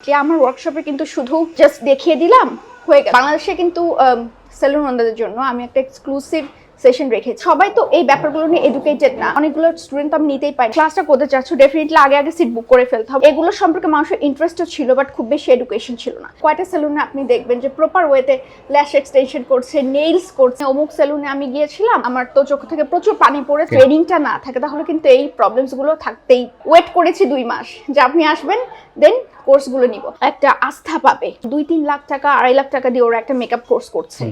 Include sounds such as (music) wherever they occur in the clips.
যে আমার ওয়ার্কশপে কিন্তু শুধু জাস্ট দেখিয়ে দিলাম, হয়ে গেল বাংলাদেশে কিন্তু সেলুন ওনাদের জন্য আমি একটা এক্সক্লুসিভ সেশন রেখে। সবাই তো এই ব্যাপারগুলো নিয়ে এডুকেটেড না। অনেকগুলো স্টুডেন্ট আমি নিতেই পারি। ক্লাসটা করতে চাচ্ছ ডেফিনেটলি আগে আগে সিট বুক করে ফেলতে হবে। এগুলো সম্পর্কে মানুষের ইন্টারেস্টও ছিল বাট খুব বেশি এডুকেশন ছিল না। কয়টা সেলুনে আপনি দেখবেন যে প্রপার ওয়েতে ল্যাশ এক্সটেনশন করছে নেইলস করছে। অমুক সেলুনে আমি গিয়েছিলাম আমার তো চোখ থেকে প্রচুর পানি পড়ে ট্রেনিংটা না থাকে তাহলে কিন্তু এই প্রবলেমসগুলো থাকতেই। ওয়েট করেছি দুই মাস। যে আপনি আসবেন দেন কোর্সগুলো নিব। একটা আস্থা পাবে। দুই তিন লাখ টাকা আড়াই লাখ টাকা দিয়ে ওরা একটা মেকআপ কোর্স করছে।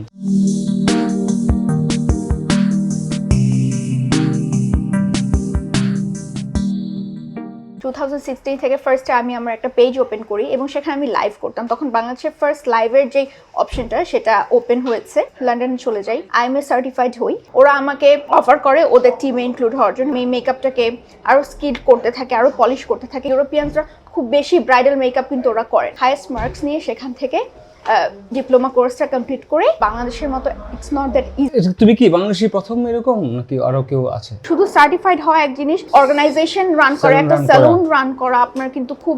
টু থেকে ফার্স্টে আমি আমার একটা পেজ ওপেন করি এবং সেখানে আমি লাইভ করতাম। তখন বাংলাদেশের ফার্স্ট লাইভের যে অপশনটা সেটা ওপেন হয়েছে। লন্ডনে চলে যাই। আই এম এ সার্টিফাইড হই ওরা আমাকে অফার করে ওদের টিমে ইনক্লুড হওয়ার জন্য। আমি মেকআপটাকে আরও স্কিড করতে থাকে আরও পলিশ করতে থাকে। ইউরোপিয়ানসরা খুব বেশি ব্রাইডাল মেকআপ কিন্তু ওরা করে। হায়েস্ট মার্কস নিয়ে সেখান থেকে ডিপ্লোমা কোর্সটা কমপ্লিট করে বাংলাদেশের মতো ইটস নট দ্যাট ইজি তুমি কি বাংলাদেশি প্রথম এরকম নাকি আরও কেউ আছে? শুধু সার্টিফাইড হওয়া এক জিনিস অর্গানাইজেশন রান করা একটা। স্যালুন রান করা। আপনার কিন্তু খুব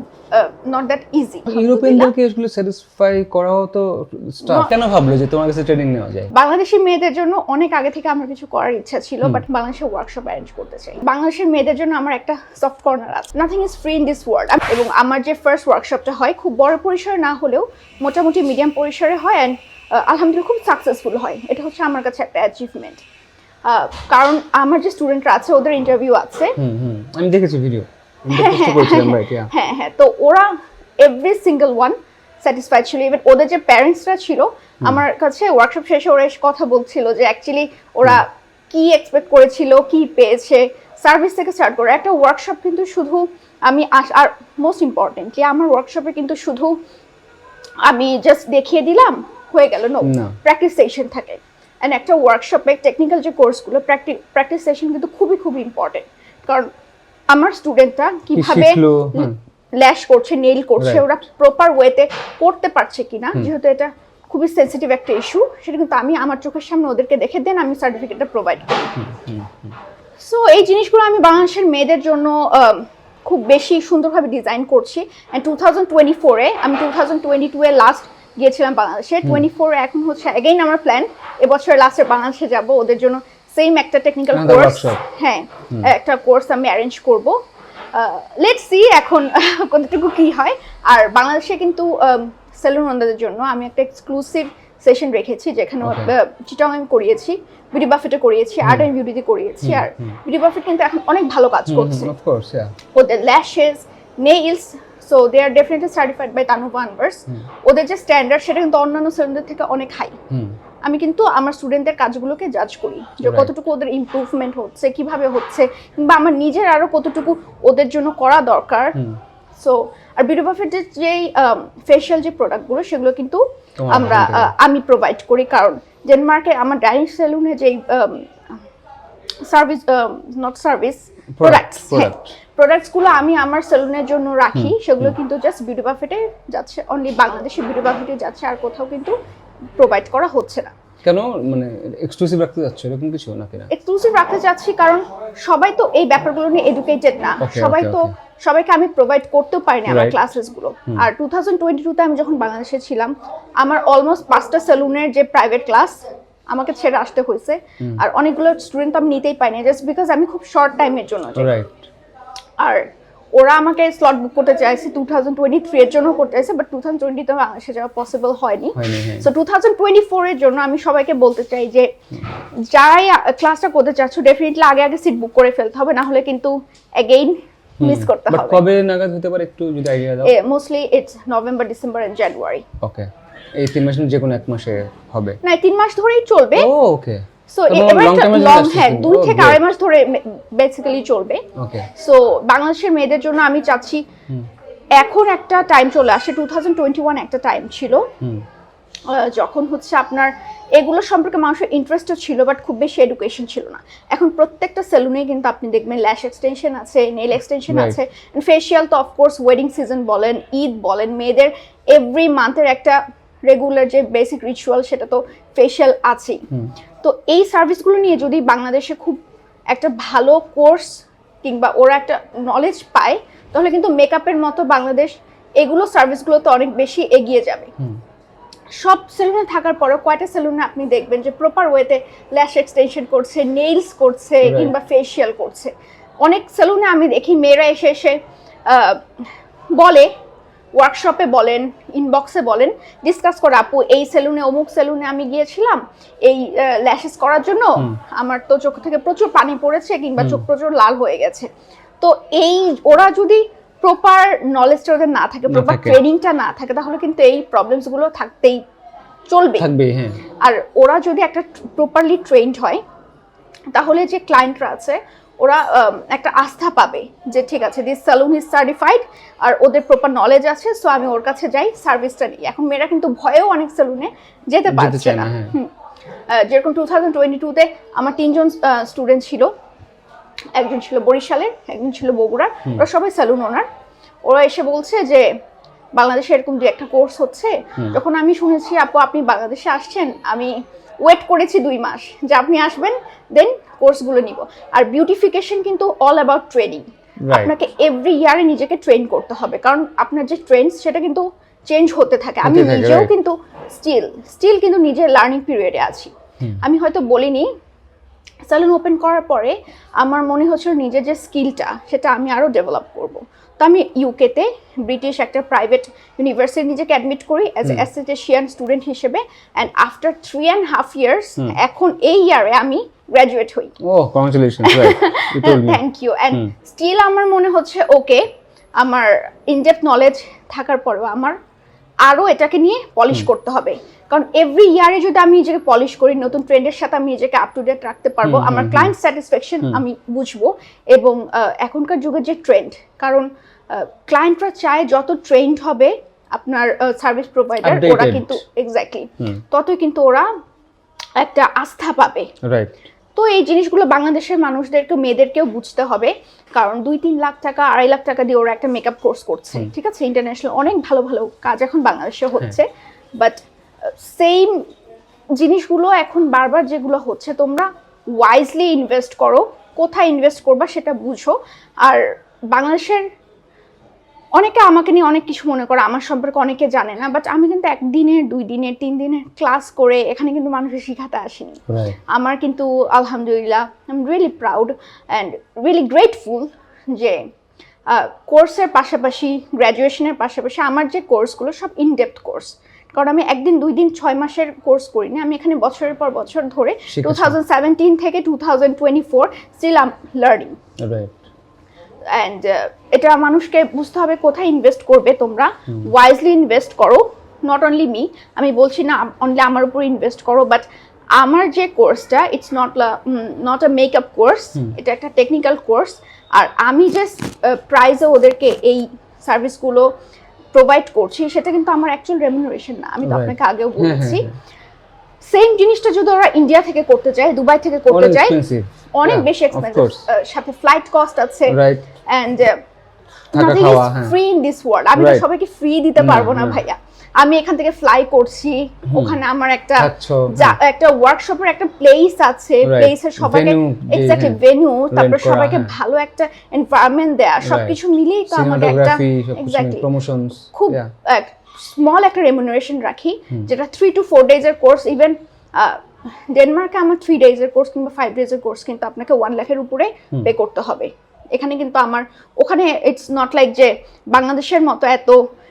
নট দ্যাট ইজি ইউরোপিয়ানদেরকে এগুলো স্যাটিসফাই করাও তো স্টাফ কেন ভাবলো যে তোমার কাছে ট্রেনিং নেওয়া যায়? বাংলাদেশি মেয়েদের জন্য অনেক আগে থেকে আমার কিছু করার ইচ্ছা ছিল বাট বাংলাদেশে ওয়ার্কশপ অ্যারেঞ্জ করতে চাই। বাংলাদেশের মেয়েদের জন্য আমার একটা সফট কর্নার আছে। Nothing is free in this world এবং আমার যে ফার্স্ট ওয়ার্কশপটা হয় খুব বড় পরিসরে না হলেও মোটামুটি মিডিয়াম পরিসরে হয় অ্যান্ড আলহামদুলিল্লাহ খুব সাকসেসফুল হয়। এটা হচ্ছে আমার কাছে একটা অ্যাচিভমেন্ট কারণ আমার যে স্টুডেন্টরা আছে ওদের ইন্টারভিউ আছে। আমি দেখেছি ভিডিও করেছিলাম রাইট ইয়া হ্যাঁ হ্যাঁ। তো ওরা এভরি সিঙ্গেল ওয়ান স্যাটিসফাইড ছিল। ইভেন ওদের যে প্যারেন্টসরা ছিল আমার কাছে ওয়ার্কশপ শেষে ওরা এসে কথা বলছিল যে অ্যাকচুয়ালি ওরা কি এক্সপেক্ট করেছিল কি পেয়েছে সার্ভিস থেকে স্টার্ট করে। একটা ওয়ার্কশপ কিন্তু শুধু আমি আর মোস্ট ইম্পর্টেন্টলি আমার ওয়ার্কশপে কিন্তু শুধু আমি জাস্ট দেখিয়ে দিলাম হয়ে গেল নো। প্র্যাকটিস সেশন থাকে। অ্যান্ড একটা ওয়ার্কশপে টেকনিক্যাল যে কোর্সগুলো প্র্যাকটিস সেশন কিন্তু খুবই খুবই ইম্পর্টেন্ট কারণ আমার স্টুডেন্টরা কীভাবে ল্যাশ করছে নেইল করছে ওরা প্রপার ওয়েতে করতে পারছে কিনা যেহেতু এটা খুবই সেন্সিটিভ একটা ইস্যু সেটা কিন্তু আমি আমার চোখের সামনে ওদেরকে দেখে দেন আমি সার্টিফিকেটটা প্রোভাইড করি। সো এই জিনিসগুলো আমি বাংলাদেশের মেয়েদের জন্য খুব বেশি সুন্দরভাবে ডিজাইন করছি। অ্যান্ড টু থাউজেন্ড টোয়েন্টি ফোরে আমি টু থাউজেন্ড টোয়েন্টি টু এ লাস্ট গিয়েছিলাম বাংলাদেশে। টোয়েন্টি ফোর এখন হচ্ছে এগেইন আমার প্ল্যান এবছরের লাস্টে বাংলাদেশে যাব। ওদের জন্য সেম একটা টেকনিক্যাল কোর্স হ্যাঁ একটা কোর্স আমি অ্যারেঞ্জ করব। লেট সি এখন (laughs) কতটুকু কি হয়। আর বাংলাদেশে কিন্তু সেলুন ওনাদের জন্য আমি একটা এক্সক্লুসিভ সেশন রেখেছি যেখানে. চিটং আমি করিয়েছি। বিউটি বাফেটে করিয়েছি আর্ট অ্যান্ড বিউটিতে করিয়েছি আর বিউটি বাফেট কিন্তু এখন অনেক ভালো কাজ করছে। ওদের lashes nails so they are definitely certified by তানুবা আনভার্স ওদের যে স্ট্যান্ডার্ড সেটা কিন্তু অন্যান্য সেলুনদের থেকে অনেক হাই আমি কিন্তু আমার স্টুডেন্টদের কাজগুলোকে জাজ করি যে কতটুকু ওদের ইমপ্রুভমেন্ট হচ্ছে কীভাবে হচ্ছে কিংবা আমার নিজের আরও কতটুকু ওদের জন্য করা দরকার। সো আর বিউটি বাফেটের যেই ফেশিয়াল যে প্রোডাক্টগুলো সেগুলো কিন্তু আমরা আমি প্রোভাইড করি কারণ ডেনমার্কে আমার ডাইনিং সেলুনে যেই সার্ভিস নট সার্ভিস প্রোডাক্টস. প্রোডাক্টসগুলো আমি আমার সেলুনের জন্য রাখি। সেগুলো কিন্তু জাস্ট বিউটি বাফেটে যাচ্ছে অনলি বাংলাদেশি বিউটি বাফেটে যাচ্ছে আর কোথাও কিন্তু প্রোভাইড করা হচ্ছে না। কেন? মানে এক্সক্লুসিভ রাখতে যাচ্ছ এরকম কিছু না? এক্সক্লুসিভ রাখতে চাচ্ছি কারণ সবাই তো এই ব্যাপারগুলো নিয়ে এডুকেটেড না। সবাই তো. সবাইকে আমি প্রোভাইড করতেও পারিনি আমার Right. ক্লাসেসগুলো আর টু থাউজেন্ড টোয়েন্টি টুতে আমি যখন বাংলাদেশে ছিলাম আমার অলমোস্ট পাঁচটা সেলুনের যে প্রাইভেট ক্লাস আমাকে ছেড়ে আসতে হয়েছে। আর অনেকগুলো স্টুডেন্ট আমি নিতেই পাইনি জাস্ট বিকজ আমি খুব শর্ট টাইমের জন্য আর ওরা আমাকে স্লট বুক করতে চাইছে টু থাউজেন্ড টোয়েন্টি থ্রি এর জন্য করতে চাইছে বাট টু থাউজেন্ড টোয়েন্টিতে বাংলাদেশে যাওয়া পসিবল হয়নি। হ্যাঁ। So two thousand twenty four এর জন্য আমি সবাইকে বলতে চাই যে যারাই ক্লাসটা করতে চাচ্ছ ডেফিনেটলি আগে আগে সিট বুক করে ফেলতে হবে না হলে কিন্তু অ্যাগেইন মিস করতে হবে। কবে নাগাদ হতে পারে একটু যদি আইডিয়া দাও? Mostly it's November December and January okay এই তিন মাসের যে কোনো এক মাসে হবে। না তিন মাস ধরেই চলবে। ও ওকে সো জন্য লং হ্যাঁ দুই Oh, থেকে আড়াই মাস ধরে বেসিক্যালি চলবে। ওকে সো বাংলাদেশের মেয়েদের জন্য আমি চাচ্ছি এখন একটা টাইম চলে আসে টু থাউজেন্ড টোয়েন্টি ওয়ান একটা টাইম ছিল। যখন হচ্ছে আপনার এগুলো সম্পর্কে মানুষের ইন্টারেস্টও ছিল বাট খুব বেশি এডুকেশন ছিল না। এখন প্রত্যেকটা সেলুনে কিন্তু আপনি দেখবেন ল্যাশ এক্সটেনশন আছে নেল এক্সটেনশন আছে ফেসিয়াল তো অফকোর্স ওয়েডিং সিজন বলেন ঈদ বলেন মেয়েদের এভরি মান্থের একটা রেগুলার যে বেসিক রিচুয়াল সেটা তো ফেশিয়াল আছেই। তো এই সার্ভিসগুলো নিয়ে যদি বাংলাদেশে খুব একটা ভালো কোর্স কিংবা ওরা একটা নলেজ পায় তাহলে কিন্তু মেকআপের মতো বাংলাদেশ এগুলো সার্ভিসগুলো তো অনেক বেশি এগিয়ে যাবে। সব সেলুনে থাকার পরেও কয়টা সেলুনে আপনি দেখবেন যে প্রপার ওয়েতে ল্যাশ এক্সটেনশন করছে নেইলস করছে কিংবা ফেসিয়াল করছে? অনেক সেলুনে আমি দেখি মেয়েরা এসে এসে বলে ওয়ার্কশপে বলেন ইনবক্সে বলেন ডিসকাস করে আপু এই সেলুনে অমুক সেলুনে আমি গিয়েছিলাম এই ল্যাশেস করার জন্য আমার তো চোখ থেকে প্রচুর পানি পড়েছে কিংবা চোখ প্রচুর লাল হয়ে গেছে। তো এই ওরা যদি প্রপার নলেজটা ওদের না থাকে প্রপার ট্রেনিংটা না থাকে তাহলে কিন্তু এই প্রবলেমসগুলো থাকতেই চলবে। থাকবে হ্যাঁ। আর ওরা যদি একটা প্রপারলি ট্রেনড হয় তাহলে যে ক্লায়েন্টরা আছে ওরা একটা আস্থা পাবে যে ঠিক আছে দিস সালুন ইজ সার্টিফাইড আর ওদের প্রপার নলেজ আছে সো আমি ওর কাছে যাই সার্ভিসটা নিই। এখন মেয়েরা কিন্তু ভয়েও অনেক সেলুনে যেতে পারছে না হ্যাঁ। যেরকম টু থাউজেন্ড টোয়েন্টি টুতে আমার তিনজন স্টুডেন্ট ছিল একজন ছিল বরিশালের একজন ছিল বগুড়ার ওরা সবাই সেলুন ওনার ওরা এসে বলছে যে বাংলাদেশে এরকম যে একটা কোর্স হচ্ছে। যখন আমি শুনেছি আপু আপনি বাংলাদেশে আসছেন? আমি ওয়েট করেছি দুই মাস। যে আপনি আসবেন দেন কোর্সগুলো নিব। আর বিউটিফিকেশন কিন্তু অল অ্যাবাউট ট্রেনিং আপনাকে এভরি ইয়ারে নিজেকে ট্রেন করতে হবে। কারণ আপনার যে ট্রেন্ডস সেটা কিন্তু চেঞ্জ হতে থাকে। আমি নিজেও কিন্তু স্টিল স্টিল কিন্তু নিজের লার্নিং পিরিয়ডে আছি। আমি হয়তো বলিনি স্যালুন ওপেন করার পরে আমার মনে হচ্ছিল নিজের যে স্কিলটা সেটা আমি আরও ডেভেলপ করব। তো আমি ইউকেতে ব্রিটিশ একটা প্রাইভেট ইউনিভার্সিটি নিজেকে অ্যাডমিট করি অ্যাজ এ অ্যাসিস্টেশিয়ান স্টুডেন্ট হিসেবে and after three and half years এখন এই ইয়ারে আমি গ্র্যাজুয়েট হই। ও থ্যাংক ইউ অ্যান্ড স্টিল আমার মনে হচ্ছে ওকে আমার ইনডেপথ নলেজ থাকার পরেও আমার আরও এটাকে নিয়ে পলিশ করতে হবে। কারণ এভরি ইয়ারে যদি আমি নিজেকে পলিশ করি নতুন ট্রেন্ডের সাথে আমি নিজেকে আপ টু ডেট রাখতে পারব আমার ক্লায়েন্ট স্যাটিসফ্যাকশন আমি বুঝব। এবং এখনকার যুগের যে ট্রেন্ড কারণ ক্লায়েন্টরা চায় যত ট্রেন্ড হবে আপনার সার্ভিস প্রোভাইডার ওরা কিন্তু এক্স্যাক্টলি ততই কিন্তু ওরা একটা আস্থা পাবে। রাইট তো এই জিনিসগুলো বাংলাদেশের মানুষদেরকে মেয়েদেরকেও বুঝতে হবে। কারণ দুই তিন লাখ টাকা আড়াই লাখ টাকা দিয়ে ওরা একটা মেকআপ কোর্স করছে। ঠিক আছে? ইন্টারন্যাশনাল অনেক ভালো ভালো কাজ এখন বাংলাদেশে হচ্ছে। বাট সেম জিনিসগুলো এখন বারবার যেগুলো হচ্ছে তোমরা ওয়াইজলি ইনভেস্ট করো কোথায় ইনভেস্ট করবা সেটা বুঝো। আর বাংলাদেশের অনেকে আমাকে নিয়ে অনেক কিছু মনে করে আমার সম্পর্কে অনেকে জানে না বাট আমি কিন্তু একদিনের দুই দিনের তিন দিনের ক্লাস করে এখানে কিন্তু মানুষের শিখাতে আসিনি। আমার কিন্তু আলহামদুলিল্লাহ I am really proud and really grateful যে কোর্সের পাশাপাশি গ্র্যাজুয়েশনের পাশাপাশি আমার যে কোর্সগুলো সব ইনডেপথ কোর্স কারণ আমি একদিন দুই দিন ছয় মাসের কোর্স করিনি। আমি এখানে বছরের পর বছর ধরে টু থাউজেন্ড সেভেন্টিন থেকে two thousand twenty four still am learning and এটা মানুষকে বুঝতে হবে কোথায় ইনভেস্ট করবে তোমরা। ওয়াইজলি ইনভেস্ট করো। নট অনলি মি আমি বলছি না অনলি আমার উপর ইনভেস্ট করো বাট আমার যে কোর্সটা it's not not a makeup course এটা একটা টেকনিক্যাল কোর্স আর আমি যে প্রাইজে ওদেরকে এই সার্ভিসগুলো প্রোভাইড করছি সেটা কিন্তু আমার অ্যাকচুয়াল রেমুনারেশন না আমি তো আপনাকে আগেও হ্যাঁ হ্যাঁ বলেছি। সেম জিনিসটা যদি ওরা ইন্ডিয়া থেকে করতে চায় দুবাই থেকে করতে চায় অনেক বেশি এক্সপেন্সিভ সাথে ফ্লাইট কস্ট আছে রাইট অ্যান্ড নাথিং ইজ হ্যাঁ। ফ্রি ইন দিস ওয়ার্ল্ড আমি তো সবাইকে ফ্রি দিতে পারব না। ভাইয়া। আমি এখান থেকে ফ্লাই করছি। ওখানে আমার একটা খাচ্ছো, যা- একটা ওয়ার্কশপের একটা প্লেস আছে. প্লেসের সবাইকে এক্স্যাক্টলি হ্যাঁ, ভেন্যু তারপর সবাইকে হ্যাঁ। ভালো একটা এনভায়রনমেন্ট দেয়া সবকিছু মিলিয়েই তো আমাকে একটা এক্স্যাক্টলি প্রমোশনস খুব স্মল একটা রেমুনারেশন রাখি যেটা থ্রি টু ফোর ডেজের কোর্স ইভেন ডেনমার্কে আমার থ্রি ডেজের কোর্স কিংবা ফাইভ ডেজের কোর্স কিন্তু আপনাকে ওয়ান লাখের উপরে পে করতে হবে। এখানে কিন্তু আমার ওখানে ইটস নট লাইক যে বাংলাদেশের মতো এত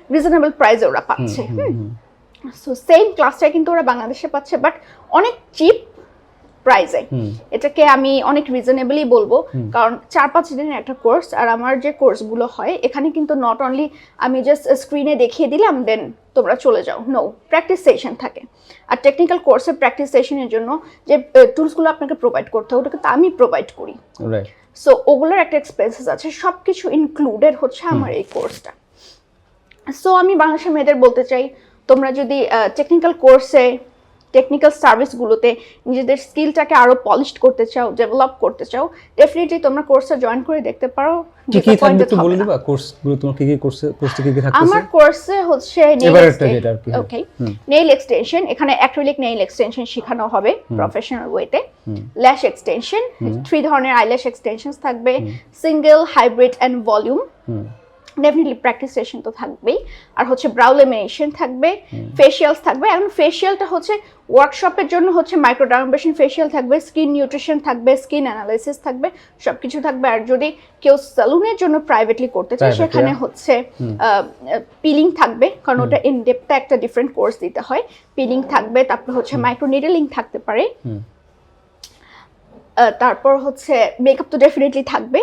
রিজনেবল প্রাইসে ওরা পাচ্ছে। সো সেম ক্লাসটাই কিন্তু ওরা বাংলাদেশে পাচ্ছে বাট অনেক চিপ প্রাইজে এটাকে আমি অনেক রিজনেবলই বলব কারণ চার পাঁচ দিনের একটা কোর্স আর আমার যে কোর্সগুলো হয় এখানে কিন্তু নট অনলি আমি জাস্ট স্ক্রিনে দেখিয়ে দিলাম দেন তোমরা চলে যাও। নো প্র্যাকটিস সেশন থাকে। আর টেকনিক্যাল কোর্সের প্র্যাকটিস সেশনের জন্য যে টুলসগুলো আপনাকে প্রোভাইড করতে হয় ওটা কিন্তু আমি প্রোভাইড করি। সো ওগুলোর একটা এক্সপেন্সেস আছে সব কিছু ইনক্লুডেড হচ্ছে আমার এই কোর্সটা সো আমি বাংলাদেশের মেয়েদের বলতে চাই তোমরা যদি টেকনিক্যাল কোর্সে টেকনিক্যাল সার্ভিসগুলোতে নিজেদের স্কিলটাকে আরও পলিশ করতে চাও ডেভেলপ করতে চাও ডেফিনেটলি তোমরা কোর্সে জয়েন করে দেখতে পারো কি কি থাকবে একটু বলে দিবা? কোর্সগুলো তোমার কি কি কোর্সে কোর্সে কি কি আমার কোর্সে হচ্ছে। ওকে। নেইল এক্সটেনশন এখানে অ্যাক্রিলিক নেইল এক্সটেনশন শেখানো হবে প্রফেশনাল ওয়েতে। ল্যাশ এক্সটেনশন থ্রি ধরনের আইল্যাশ এক্সটেনশনস থাকবে single hybrid and volume definitely practice session তো থাকবেই। আর হচ্ছে ব্রাউ লেমিনেশন থাকবে ফেশিয়ালস থাকবে। এখন ফেশিয়ালটা হচ্ছে ওয়ার্কশপের জন্য হচ্ছে মাইক্রোডার্মেশন ফেশিয়াল থাকবে স্কিন নিউট্রিশন থাকবে স্কিন অ্যানালাইসিস থাকবে সবকিছু থাকবে। আর যদি কেউ সালুনের জন্য প্রাইভেটলি করতে চায় সেখানে. হচ্ছে পিলিং থাকবে কারণ ওটা ইন ডেপথে একটা ডিফারেন্ট কোর্স দিতে হয়। পিলিং থাকবে তারপর হচ্ছে মাইক্রো নিডলিং থাকতে পারে। তারপর হচ্ছে মেকআপ তো ডেফিনেটলি থাকবে।